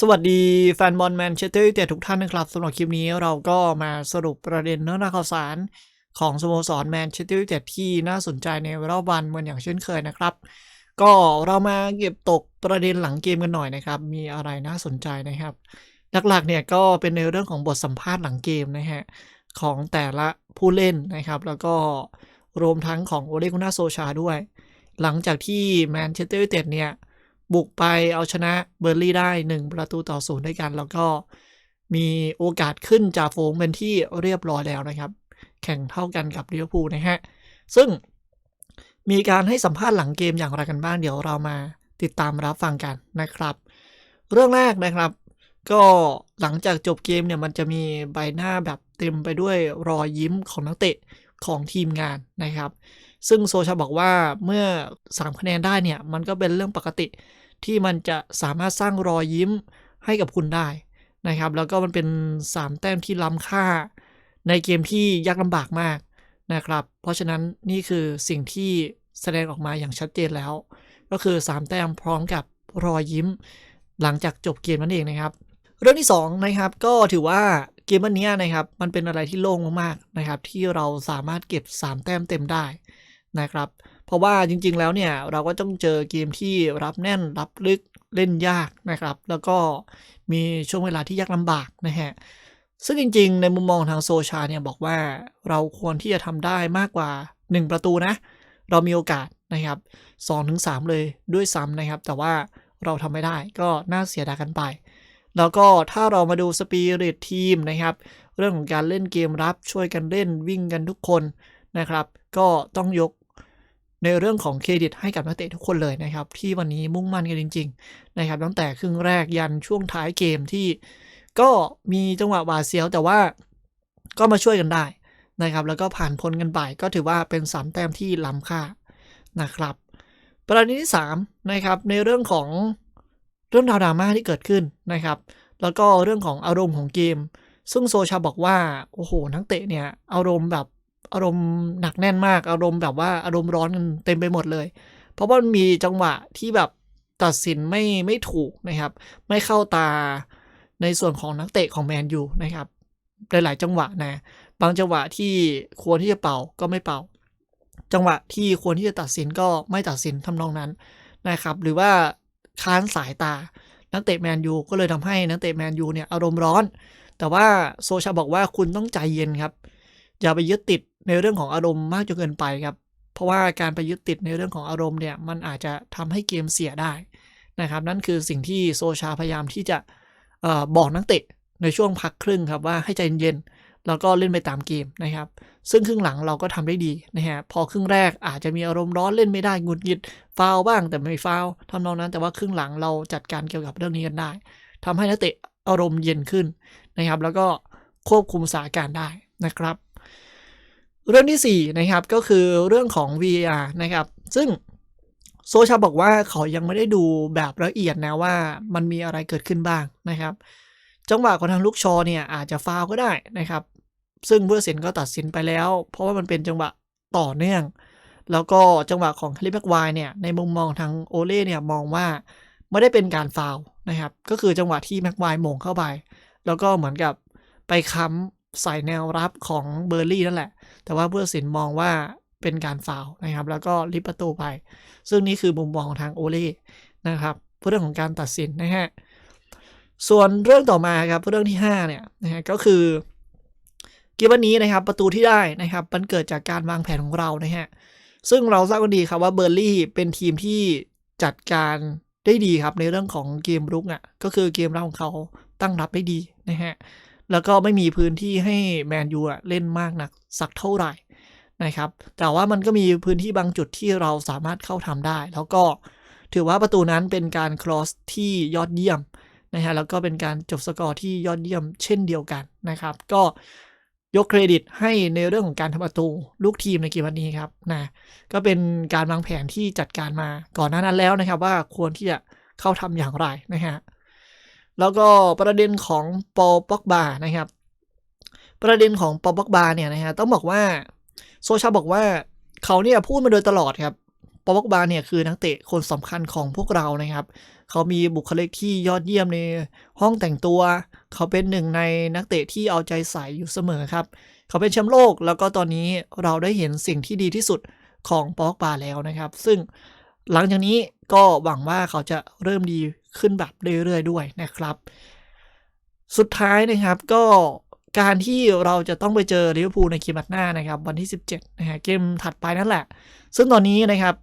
สวัสดีแฟนบอลแมนเชสเตอร์ยูไนเต็ดทุกท่านนะครับสำหรับคลิปนี้เราก็มาสรุปประเด็นเนื้อหาข่าวสาร ของสโมสรแมนเชสเตอร์ยูไนเต็ดที่น่าสนใจในรอบวันเหมือนอย่างเช่นเคยนะครับ ก็เรามาเก็บตกประเด็นหลังเกมกันหน่อยนะครับ มีอะไรน่าสนใจนะครับ หลักๆเนี่ยก็เป็นในเรื่องของบทสัมภาษณ์หลังเกมนะฮะของแต่ละผู้เล่นนะครับ แล้วก็รวมทั้งของโอเลกุน่าโซชาด้วย หลังจากที่แมนเชสเตอร์ยูไนเต็ดเนี่ย บุกไปเอาชนะเบอร์ลี่ได้ 1 ประตูต่อศูนย์ด้วยกัน แล้วก็มีโอกาสขึ้นจ่าฝูงเป็นที่เรียบร้อยแล้วนะครับ แข่งเท่ากันกับลิเวอร์พูลนะฮะ ซึ่งมีการให้สัมภาษณ์หลังเกมอย่างไรกันบ้างเดี๋ยวเรามาติดตามรับฟังกันนะครับ เรื่องแรกนะครับ ก็หลังจากจบเกมเนี่ยมันจะมีใบหน้าแบบเต็มไปด้วยรอยยิ้มของนักเตะของทีมงานนะครับ ซึ่งโซชาบอกว่าเมื่อ 3 คะแนนได้เนี่ย มันก็เป็นเรื่องปกติ ที่มันจะสามารถสร้างรอยยิ้มให้กับคุณได้นะครับ แล้วก็มันเป็น 3 แต้มที่ล้ำค่า ในเกมที่ยากลำบากมากนะครับ เพราะฉะนั้นนี่คือสิ่งที่แสดงออกมาอย่างชัดเจนแล้ว ก็คือ 3 แต้มพร้อมกับรอยยิ้ม หลังจากจบเกมนั่นเองนะครับ เรื่องที่2นะครับก็ถือว่าเกมวันนี้นะครับมันเป็นอะไรที่โล่งมากๆนะครับ ที่เราสามารถเก็บ 3 แต้มเต็มได้นะครับ เพราะว่าจริงๆแล้วเนี่ยเราก็ต้องเจอเกมที่รับแน่นรับลึกเล่นยากนะครับ แล้วก็มีช่วงเวลาที่ยากลำบากนะฮะซึ่งจริงๆ ในมุมมองทางโซชาเนี่ยบอกว่าเราควรที่จะทำได้มากกว่า 1 ประตูนะ เรามีโอกาสนะครับ2-3เลยด้วยซ้ำนะครับ แต่ว่าเราทำไม่ได้ก็น่าเสียดายกันไป แล้วก็ถ้าเรามาดูสปีริตทีมนะครับ เรื่องของการเล่นเกมรับช่วยกันเล่นวิ่งกันทุกคนนะครับ ก็ต้องยก ในเรื่องของเครดิตให้กับนักเตะทุกคนเลยนะครับ ที่วันนี้มุ่งมั่นกันจริง ๆ นะครับ ตั้งแต่ครึ่งแรกยันช่วงท้ายเกมที่ก็มีจังหวะหวาดเสียวแต่ว่าก็มาช่วยกันได้นะครับ แล้วก็ผ่านพ้นกันไปก็ถือว่าเป็นสามแต้มที่ล้ำค่านะครับ ประเด็นที่3นะครับในเรื่องของเรื่องราวดราม่าที่เกิดขึ้นนะครับ แล้วก็เรื่องของอารมณ์ของเกม ซึ่งโซชาบอกว่าโอ้โหนักเตะเนี่ยอารมณ์แบบ อารมณ์หนักแน่นมาก อารมณ์แบบว่าอารมณ์ร้อนกันเต็มไปหมดเลย เพราะว่ามันมีจังหวะที่แบบตัดสินไม่ไม่ถูกนะครับ ไม่เข้าตาในส่วนของนักเตะของแมนยูนะครับหลายๆจังหวะนะ บางจังหวะที่ควรที่จะเป่าก็ไม่เป่า จังหวะที่ควรที่จะตัดสินก็ไม่ตัดสินทำนองนั้นนะครับ หรือว่าค้านสายตา นักเตะแมนยูก็เลยทำให้นักเตะแมนยูเนี่ยอารมณ์ร้อน แต่ว่าโซชาบอกว่าคุณต้องใจเย็นครับ อย่าไปยึดติดในเรื่องของอารมณ์มากจนเกินไปครับ เพราะว่าการไปยึดติดในเรื่องของอารมณ์เนี่ยมันอาจจะทำให้เกมเสียได้นะครับ นั่นคือสิ่งที่โซชาพยายามที่จะออบอกนักเตะในช่วงพักครึ่งครับว่าให้ใจเย็นแล้วก็เล่นไปตามเกมนะครับ ซึ่งครึ่งหลังเราก็ทำได้ดีนะฮะ พอครึ่งแรกอาจจะมีอารมณ์ร้อนเล่นไม่ได้งุดหงิดฟาวบ้างแต่ไม่ฟาวทำนองนั้นแต่ว่าครึ่งหลังเราจัดการเกี่ยวกับเรื่องนี้กันได้ทำให้นักเตะอารมณ์เย็นขึ้นนะครับ แล้วก็ควบคุมสถานการณ์ได้นะครับ เรื่องที่ 4 นะครับก็คือเรื่องของ VAR นะครับ ซึ่งโซชาบอกว่าเขายังไม่ได้ดูแบบละเอียดนะว่ามันมีอะไรเกิดขึ้นบ้างนะครับ จังหวะของทางลูกชอเนี่ยอาจจะฟาวก็ได้นะครับ ซึ่งผู้ตัดสินก็ตัดสินไปแล้ว เพราะว่ามันเป็นจังหวะต่อเนื่อง แล้วก็จังหวะของคลิปแม็กไวเนี่ยในมุมมองทางโอเล่เนี่ยมองว่าไม่ได้เป็นการฟาวนะครับ ก็คือจังหวะที่แม็กไวมงเข้าไป แล้วก็เหมือนกับไปค้ำใส่แนวรับของเบอร์ลี่นั่นแหละ แต่ว่าผู้ตัดสินมองว่าเป็นการฟาวนะครับ แล้วก็ลิบประตูไป ซึ่งนี่คือมุมมองของทางโอเล่นะครับเรื่องของการตัดสินนะฮะส่วนเรื่องต่อมาครับเรื่องที่5เนี่ยนะฮะก็คือเกมวันนี้นะครับประตูที่ได้นะครับมันเกิดจากการวางแผนของเรานะฮะซึ่งเราทราบกันดีครับว่าเบอร์ลี่เป็นทีมที่จัดการได้ดีครับในเรื่องของเกมรุกอะก็คือเกมรับของเขาตั้งรับได้ดีนะฮะ แล้วก็ไม่มีพื้นที่ให้แมนยูเล่นมากนักสักเท่าไหร่นะครับ แต่ว่ามันก็มีพื้นที่บางจุดที่เราสามารถเข้าทำได้ แล้วก็ถือว่าประตูนั้นเป็นการคลอสที่ยอดเยี่ยมนะฮะแล้วก็เป็นการจบสกอร์ที่ยอดเยี่ยมเช่นเดียวกันนะครับ ก็ยกเครดิตให้ในเรื่องของการทำประตูลูกทีมในเกมวันนี้ครับนะก็เป็นการวางแผนที่จัดการมาก่อนหน้านั้นแล้วนะครับ ว่าควรที่จะเข้าทำอย่างไรนะฮะ แล้วก็ประเด็นของปอป็อกบานะครับ ประเด็นของปอป็อกบาเนี่ยนะฮะต้องบอกว่าโซชาบอกว่าเขาเนี่ยพูดมาโดยตลอดครับปอป็อกบาเนี่ยคือนักเตะคนสำคัญของพวกเรานะครับ เขามีบุคลิกที่ยอดเยี่ยมในห้องแต่งตัว เขาเป็นหนึ่งในนักเตะที่เอาใจใส่อยู่เสมอครับ เขาเป็นแชมป์โลก แล้วก็ตอนนี้เราได้เห็นสิ่งที่ดีที่สุดของปอกบาแล้วนะครับ ซึ่งหลังจากนี้ก็หวังว่าเขาจะเริ่มดี ขึ้นแบบเรื่อยๆด้วยนะครับ สุดท้ายนะครับก็การที่เราจะต้องไปเจอลิเวอร์พูลในเกมนัดหน้านะครับ วันที่ 17นะฮะเกมถัดไปนั่นแหละ ซึ่งตอนนี้นะครับ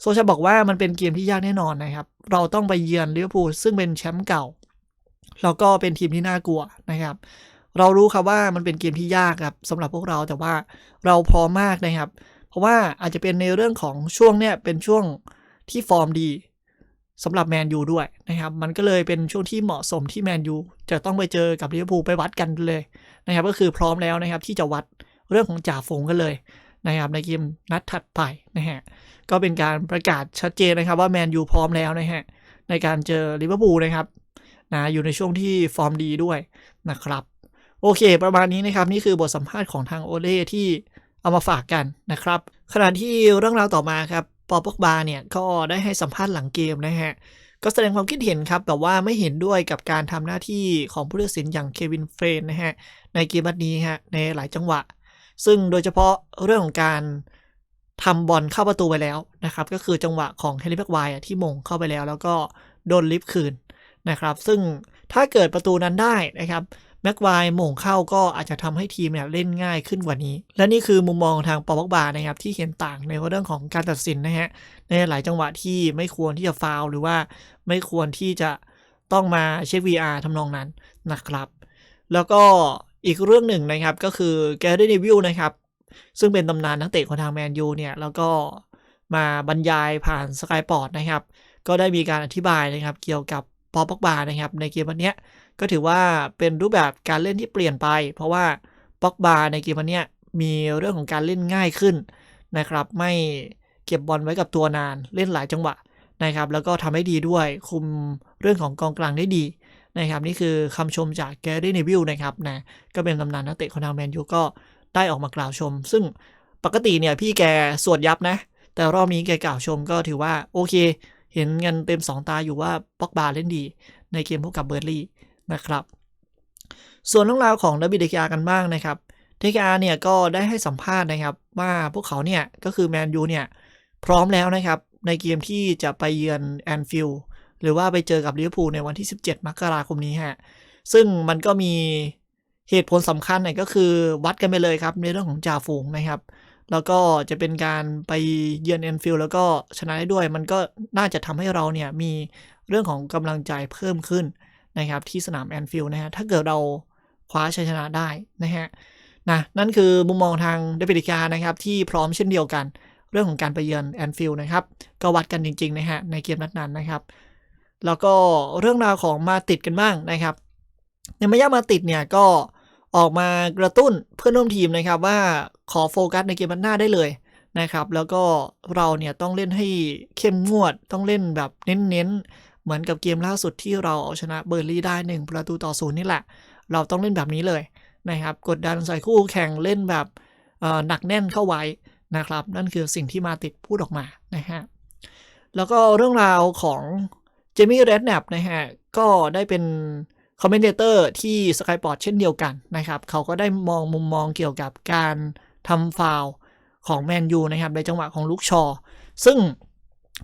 โซชาบอกว่ามันเป็นเกมที่ยากแน่นอนนะครับ เราต้องไปเยือนลิเวอร์พูลซึ่งเป็นแชมป์เก่า แล้วก็เป็นทีมที่น่ากลัวนะครับ เรารู้ครับว่ามันเป็นเกมที่ยากครับสำหรับพวกเราแต่ว่าเราพร้อมมากนะครับ เพราะว่าอาจจะเป็นในเรื่องของช่วงเนี้ยเป็นช่วงที่ฟอร์มดี สำหรับแมนยูด้วยนะครับ มันก็เลยเป็นช่วงที่เหมาะสมที่แมนยูจะต้องไปเจอกับลิเวอร์พูลไปวัดกันเลยนะครับ ก็คือพร้อมแล้วนะครับที่จะวัดเรื่องของจ่าฝูงกันเลยนะครับในเกมนัดถัดไปนะฮะก็เป็นการประกาศชัดเจนนะครับว่าแมนยูพร้อมแล้วนะฮะในการเจอลิเวอร์พูลนะครับนะอยู่ในช่วงที่ฟอร์มดีด้วยนะครับ โอเค ประมาณนี้นะครับ นี่คือบทสัมภาษณ์ของทางโอเล่ที่เอามาฝากกันนะครับ ขณะที่เรื่องราวต่อมาครับ ปอปอกบาเนี่ยก็ได้ให้สัมภาษณ์หลังเกมนะฮะ ก็แสดงความคิดเห็นครับแบบว่าไม่เห็นด้วยกับการทำหน้าที่ของผู้ตัดสินอย่างเควินเฟรนนะฮะ ในเกมนัดนี้ฮะ ในหลายจังหวะ ซึ่งโดยเฉพาะเรื่องของการทำบอลเข้าประตูไปแล้วนะครับ ก็คือจังหวะของเฮลิแบ็กไวท์ที่มงเข้าไปแล้ว แล้วก็โดนลิฟต์คืนนะครับ ซึ่งถ้าเกิดประตูนั้นได้นะครับ แม็กไวร์หม่งเข้าก็อาจจะทำให้ทีมเนี่ยเล่นง่ายขึ้นกว่านี้ และนี่คือมุมมองทางปอบอกบานะครับที่เห็นต่างในเรื่องของการตัดสินนะฮะในหลายจังหวะที่ไม่ควรที่จะฟาวหรือว่าไม่ควรที่จะต้องมาเช็ค VR ทำนองนั้นนะครับ แล้วก็อีกเรื่องหนึ่งนะครับก็คือแกเรนวิลนะครับ ซึ่งเป็นตำนานนักเตะของทางแมนยูเนี่ย แล้วก็มาบรรยายผ่านสกายปอร์ตนะครับ ก็ได้มีการอธิบายนะครับ เกี่ยวกับปอปอกบานะครับ ในเกมวันนี้ ก็ถือว่าเป็นรูปแบบการเล่นที่เปลี่ยนไป เพราะว่าป็อกบาในเกมวันนี้มีเรื่องของการเล่นง่ายขึ้นนะครับ ไม่เก็บบอลไว้กับตัวนานเล่นหลายจังหวะนะครับ แล้วก็ทำให้ดีด้วยคุมเรื่องของกองกลางได้ดีนะครับ นี่คือคำชมจากแกรี่เนวิลนะครับนะก็เป็นตำนานนักเตะของทางแมนยูก็ได้ออกมากล่าวชม ซึ่งปกติเนี่ยพี่แกสวดยับนะ แต่รอบนี้แกกล่าวชมก็ถือว่าโอเค เห็นเงินเต็มสองตาอยู่ว่าป็อกบาเล่นดีในเกมพบกับเบอร์ลี่ นะครับ ส่วนเรื่องราวของดับบิเดกากันบ้างนะครับเดกาเนี่ยก็ได้ให้สัมภาษณ์นะครับ ว่าพวกเขาเนี่ยก็คือแมนยูเนี่ยพร้อมแล้วนะครับ ในเกมที่จะไปเยือนแอนฟิลด์หรือว่าไปเจอกับลิเวอร์พูลในวันที่ 17 มกราคมนี้ฮะซึ่งมันก็มีเหตุผลสำคัญเนี่ยก็คือวัดกันไปเลยครับ ในเรื่องของจ่าฝูงนะครับ แล้วก็จะเป็นการไปเยือนแอนฟิลด์แล้วก็ชนะได้ด้วย มันก็น่าจะทำให้เราเนี่ยมีเรื่องของกำลังใจเพิ่มขึ้น นะครับที่สนามแอนฟิลด์นะฮะถ้าเกิดเราคว้าชัยชนะได้นะฮะนะนั่นคือมุมมองทางเดวิดิกานะครับที่พร้อมเช่นเดียวกัน เรื่องของการไปเยือนแอนฟิลด์นะครับก็วัดกันจริงๆนะฮะในเกมนัดนั้นนะครับ แล้วก็เรื่องราวของมาติดกันบ้างนะครับในมายามาติดเนี่ยก็ออกมากระตุ้นเพื่อนร่วมทีมนะครับว่าขอโฟกัสในเกมนัดหน้าได้เลยนะครับ แล้วก็เราเนี่ยต้องเล่นให้เข้มงวดต้องเล่นแบบเน้นๆ เหมือนกับเกมล่าสุดที่เราเอาชนะเบอร์ลี่ได้หนึ่งประตูต่อศูนย์นี่แหละ เราต้องเล่นแบบนี้เลยนะครับ กดดันใส่คู่แข่งเล่นแบบหนักแน่นเข้าไว้นะครับ นั่นคือสิ่งที่มาติดพูดออกมานะฮะแล้วก็เรื่องราวของเจมี่เรดแนปนะฮะก็ได้เป็นคอมเมนเตอร์ที่สกายปอร์ตเช่นเดียวกันนะครับ เขาก็ได้มองมุมมองเกี่ยวกับการทำฟาวของแมนยูนะครับในจังหวะของลูกชอ ซึ่ง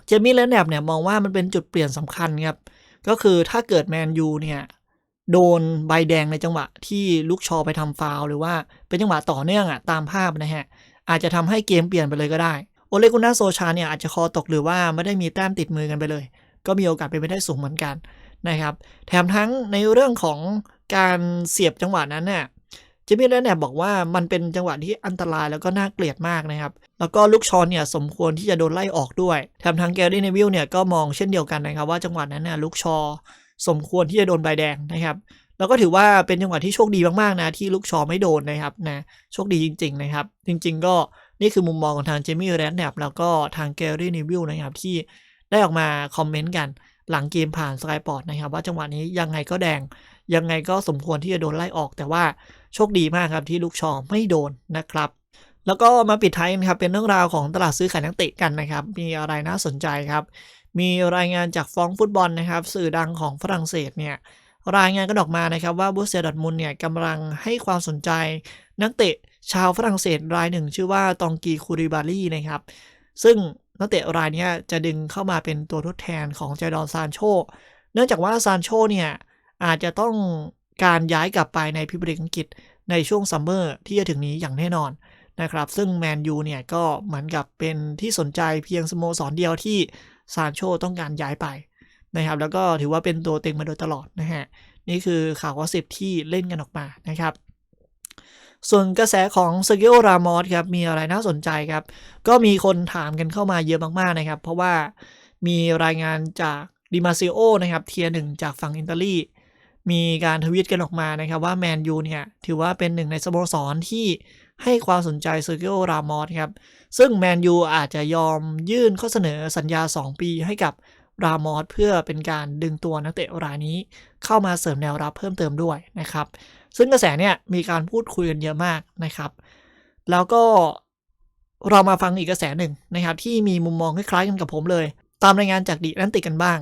เจมี่เลนแนบเนี่ยมองว่ามันเป็นจุดเปลี่ยนสำคัญครับ ก็คือถ้าเกิดแมนยูเนี่ยโดนใบแดงในจังหวะที่ลูกชอไปทำฟาวหรือว่าเป็นจังหวะต่อเนื่องอะตามภาพนะฮะ อาจจะทำให้เกมเปลี่ยนไปเลยก็ได้ โอเลกุน่าโซชาเนี่ยอาจจะคอตกหรือว่าไม่ได้มีแต้มติดมือกันไปเลย ก็มีโอกาสเป็นไปได้สูงเหมือนกันนะครับ แถมทั้งในเรื่องของการเสียบจังหวะนั้นเนี่ย จมี่แลนแอบบอกว่ามันเป็นจังหวะที่อันตรายแล้วก็น่าเกลียดมากนะครับ แล้วก็ลูกชอนเนี่ยสมควรที่จะโดนไล่ออกด้วยแถมทั้งแกรี่เนวิลเนี่ยก็มองเช่นเดียวกันนะครับ ว่าจังหวะนั้นน่ยลูกชอสมควรที่จะโดนใบแดงนะครับ แล้วก็ถือว่าเป็นจังหวะที่โชคดีมากๆนะที่ลูกชอไม่โดนนะครับนะโชคดีจริง ๆนะครับ จริง ๆ ก็นี่คือมุมมองของทางเจมี่แรนแนบแล้วก็ทางแกรี่เนวิลนะครับที่ได้ออกมาคอมเมนต์กันหลังเกมผ่านสกายปอร์ตนะครับ ว่าจังหวะนี้ยังไงก็แดงยังไงก็สมควรที่จะโดนไล่ออก แต่ว่าโชคดีมากครับที่ลูกชอไม่โดนนะครับ แล้วก็มาปิดท้ายนะครับเป็นเรื่องราวของตลาดซื้อขายนักเตะกันนะครับ มีอะไรน่าสนใจครับ มีรายงานจากฟองฟุตบอลนะครับ สื่อดังของฝรั่งเศสเนี่ยรายงานกันออกมานะครับว่าบูเซียดอทมุนเนี่ยกำลังให้ความสนใจ นักเตะชาวฝรั่งเศสรายหนึ่ง ชื่อว่าตองกีคูริบารีนะครับ ซึ่งนักเตะรายนี้จะดึงเข้ามาเป็นตัวทดแทนของเจดอนซานโช เนื่องจากว่าซานโชเนี่ย อาจจะต้องการย้ายกลับไปในพิบริกอังกฤษในช่วงซัมเมอร์ที่จะถึงนี้อย่างแน่นอนนะครับ ซึ่งแมนยูเนี่ยก็เหมือนกับเป็นที่สนใจเพียงสโมสรเดียวที่ซานโชต้องการย้ายไปนะครับ แล้วก็ถือว่าเป็นตัวเต็งมาโดยตลอดนะฮะ นี่คือข่าววอสิบที่เล่นกันออกมานะครับส่วนกระแสของเซอร์กิโอรามอสครับ มีอะไรน่าสนใจครับ ก็มีคนถามกันเข้ามาเยอะมากๆนะครับ เพราะว่ามีรายงานจากดิมาซิโอนะครับเทียหนึ่งจากฝั่งอิตาลี มีการทวีตกันออกมานะครับว่าแมนยูเนี่ยถือว่าเป็นหนึ่งในสโมสรที่ให้ความสนใจเซอร์กิโอรามอสครับ ซึ่งแมนยูอาจจะยอมยื่นข้อเสนอสัญญา 2 ปีให้กับรามอสเพื่อเป็นการดึงตัวนักเตะรายนี้ เข้ามาเสริมแนวรับเพิ่มเติมด้วยนะครับ ซึ่งกระแสเนี่ยมีการพูดคุยกันเยอะมากนะครับ แล้วก็เรามาฟังอีกกระแสหนึ่งนะครับที่มีมุมมองคล้ายๆกันกับผมเลย ตามรายงานจากดีแลนติกกันบ้าง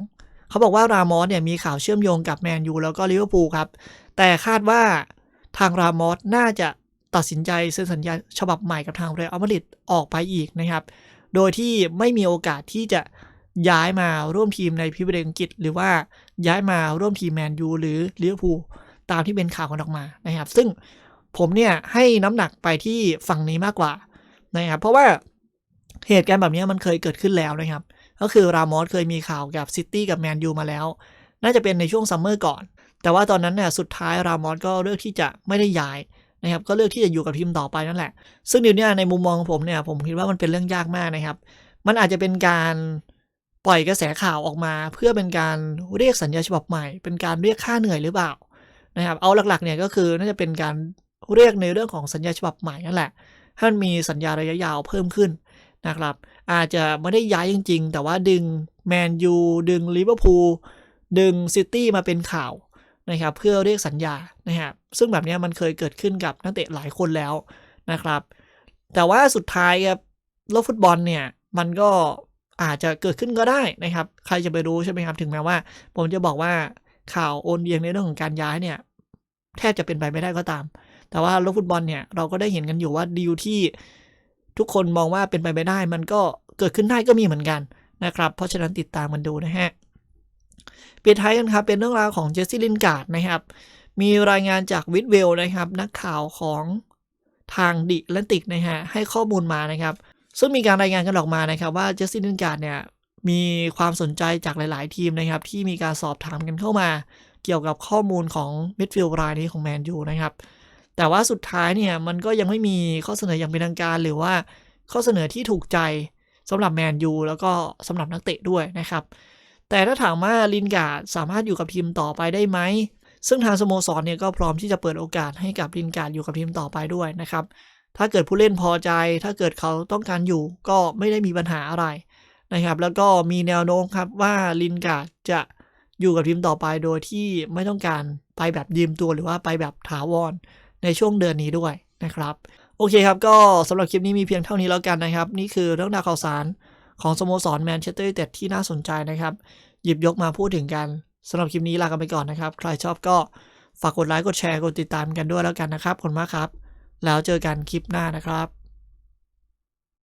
เขาบอกว่ารามอสเนี่ยมีข่าวเชื่อมโยงกับแมนยูแล้วก็ลิเวอร์พูลครับ แต่คาดว่าทางรามอสน่าจะตัดสินใจเซ็นสัญญาฉบับใหม่กับทางเรอัลมาดริดออกไปอีกนะครับ โดยที่ไม่มีโอกาสที่จะย้ายมาร่วมทีมในพรีเมียร์ลีกอังกฤษ หรือว่าย้ายมาร่วมทีมแมนยูหรือลิเวอร์พูลตามที่เป็นข่าวกันออกมานะครับ ซึ่งผมเนี่ยให้น้ำหนักไปที่ฝั่งนี้มากกว่านะครับ เพราะว่าเหตุการณ์แบบนี้มันเคยเกิดขึ้นแล้วนะครับ ก็คือรามอสเคยมีข่าวกับซิตี้กับแมนยูมาแล้ว น่าจะเป็นในช่วงซัมเมอร์ก่อน แต่ว่าตอนนั้นเนี่ยสุดท้ายรามอสก็เลือกที่จะไม่ได้ย้ายนะครับก็เลือกที่จะอยู่กับทีมต่อไปนั่นแหละ ซึ่งเดี๋ยวนี้ในมุมมองของผมเนี่ยผมคิดว่ามันเป็นเรื่องยากมากนะครับ มันอาจจะเป็นการปล่อยกระแสข่าวออกมา เพื่อเป็นการเรียกสัญญาฉบับใหม่ เป็นการเรียกค่าเหนื่อยหรือเปล่านะครับเอาหลักๆเนี่ยก็คือน่าจะเป็นการเรียกในเรื่องของสัญญาฉบับใหม่นั่นแหละให้มันมีสัญญาระยะยาวเพิ่มขึ้น นะครับ อาจจะไม่ได้ย้ายจริง ๆ แต่ว่าดึงแมนยูดึงลิเวอร์พูลดึงซิตี้มาเป็นข่าวนะครับเพื่อเรียกสัญญานะครับซึ่งแบบนี้มันเคยเกิดขึ้นกับนักเตะหลายคนแล้วนะครับ แต่ว่าสุดท้ายครับโลกฟุตบอลเนี่ยมันก็อาจจะเกิดขึ้นก็ได้นะครับ ใครจะไปรู้ใช่ไหมครับ ถึงแม้ว่า ผมจะบอกว่าข่าวโอนเอียงในเรื่องของการย้ายเนี่ย แทบจะเป็นไปไม่ได้ก็ตาม แต่ว่าโลกฟุตบอลเนี่ยเราก็ได้เห็นกันอยู่ว่าดีลที่ ทุกคนมองว่าเป็นไปไม่ได้ มันก็เกิดขึ้นได้ก็มีเหมือนกันนะครับ เพราะฉะนั้นติดตามมันดูนะฮะปิดท้ายกันครับเป็นเรื่องราวของเจสซี่ลินการ์ดนะครับ มีรายงานจากวิดเวลนะครับ นักข่าวของทางดิแลนติกนะฮะให้ข้อมูลมานะครับ ซึ่งมีการรายงานกันออกมานะครับว่าเจสซี่ลินการ์ดเนี่ยมีความสนใจจากหลาย ๆ ทีมนะครับ ที่มีการสอบถามกันเข้ามา เกี่ยวกับข้อมูลของมิดฟิลด์รายนี้ของแมนยูนะครับ แต่ว่าสุดท้ายเนี่ยมันก็ยังไม่มีข้อเสนออย่างเป็นทางการ หรือว่าข้อเสนอที่ถูกใจสำหรับแมนยูแล้วก็สำหรับนักเตะด้วยนะครับ แต่ถ้าถามว่าลินการ์ดสามารถอยู่กับทีมต่อไปได้ไหม ซึ่งทางสโมสรเนี่ยก็พร้อมที่จะเปิดโอกาสให้กับลินการ์ดอยู่กับทีมต่อไปด้วยนะครับ ถ้าเกิดผู้เล่นพอใจ ถ้าเกิดเขาต้องการอยู่ก็ไม่ได้มีปัญหาอะไรนะครับ แล้วก็มีแนวโน้มครับว่าลินการ์ดจะอยู่กับทีมต่อไปโดยที่ไม่ต้องการไปแบบยืมตัวหรือว่าไปแบบถาวร ในช่วงเดือนนี้ด้วยนะครับ โอเคครับ ก็สำหรับคลิปนี้มีเพียงเท่านี้แล้วกันนะครับ นี่คือเรื่องราวข่าวสารของสโมสรแมนเชสเตอร์ยูไนเต็ดที่น่าสนใจนะครับ หยิบยกมาพูดถึงกันสำหรับคลิปนี้ลากันไปก่อนนะครับ ใครชอบก็ฝากกดไลค์กดแชร์กดติดตามกันด้วยแล้วกันนะครับขอบคุณมากครับ แล้วเจอกันคลิปหน้านะครับ